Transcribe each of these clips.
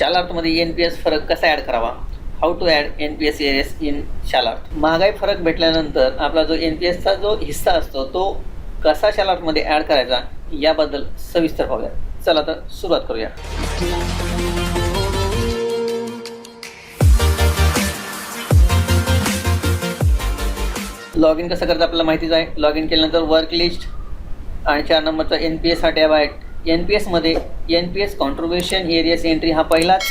शालार्थमध्ये N P S फरक कसा add करावा? How to add N P S S in Shalarth? महागाई फरक भेटल्यानंतर आपला जो एन पी एसचा जो हिस्सा असतो तो कसा शालार्थमध्ये ॲड करायचा याबद्दल सविस्तर पाहूया चला तर सुरुवात करूया. लॉग इन कसं करतं आपल्याला माहितीच आहे. लॉग इन केल्यानंतर वर्क लिस्ट आणि चार नंबरचा एन पी एस हा टॅब आहे. एन पी एसमध्ये N P S contribution arrears entry हा पहिलाच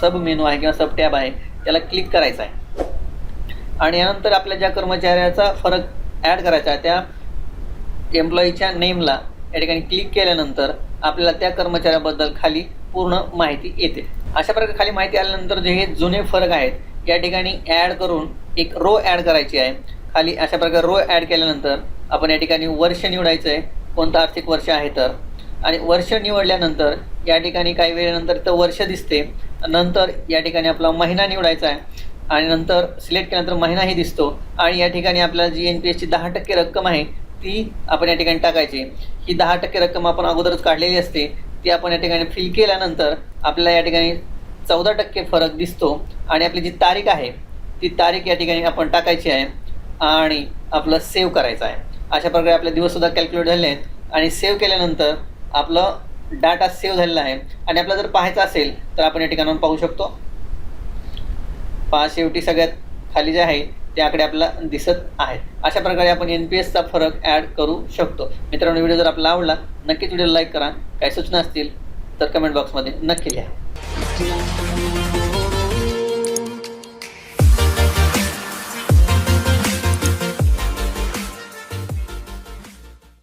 सब मेनू आहे किंवा सब टॅब आहे. त्याला क्लिक करायचा आहे. आणि यानंतर आपल्या ज्या कर्मचाऱ्याचा फरक ॲड करायचा आहे त्या एम्प्लॉईच्या नेमला या ठिकाणी क्लिक केल्यानंतर आपल्याला त्या कर्मचाऱ्याबद्दल खाली पूर्ण माहिती येते. अशा प्रकारे खाली माहिती आल्यानंतर जे हे जुने फरक आहेत या ठिकाणी ॲड करून एक रो ॲड करायची आहे. खाली अशा प्रकारे रो ॲड केल्यानंतर आपण या ठिकाणी वर्ष निवडायचं आहे कोणतं आर्थिक वर्ष आहे तर? आणि वर्ष निवडल्यानंतर या ठिकाणी काही वेळेनंतर तर वर्ष दिसते. नंतर या ठिकाणी आपला महिना निवडायचा आहे. आणि नंतर सिलेक्ट केल्यानंतर महिनाही दिसतो. आणि या ठिकाणी आपल्याला जी एन पी एसची दहा टक्के रक्कम आहे ती आपण या ठिकाणी टाकायची. ही दहा टक्के रक्कम आपण अगोदरच काढलेली असते. ती आपण या ठिकाणी फिल केल्यानंतर आपल्याला या ठिकाणी चौदा टक्के फरक दिसतो. आणि आपली जी तारीख आहे ती तारीख या ठिकाणी आपण टाकायची आहे. आणि आपलं सेव्ह करायचं आहे. अशा प्रकारे आपले दिवससुद्धा कॅल्क्युलेट झाले आहेत. आणि सेव्ह केल्यानंतर आपलं डाटा सेव्ह झालेला आहे. आणि आपल्याला जर पाहायचं असेल तर आपण या ठिकाणावर पाहू शकतो. पहा शेवटी सगळ्यात खाली जे आहे ते आकडे आपल्याला दिसत आहेत. अशा प्रकारे आपण एन पी एसचा फरक ॲड करू शकतो. मित्रांनो व्हिडिओ जर आपला आवडला नक्कीच व्हिडिओ लाईक करा. काही सूचना असतील तर कमेंट बॉक्समध्ये नक्की लिहा.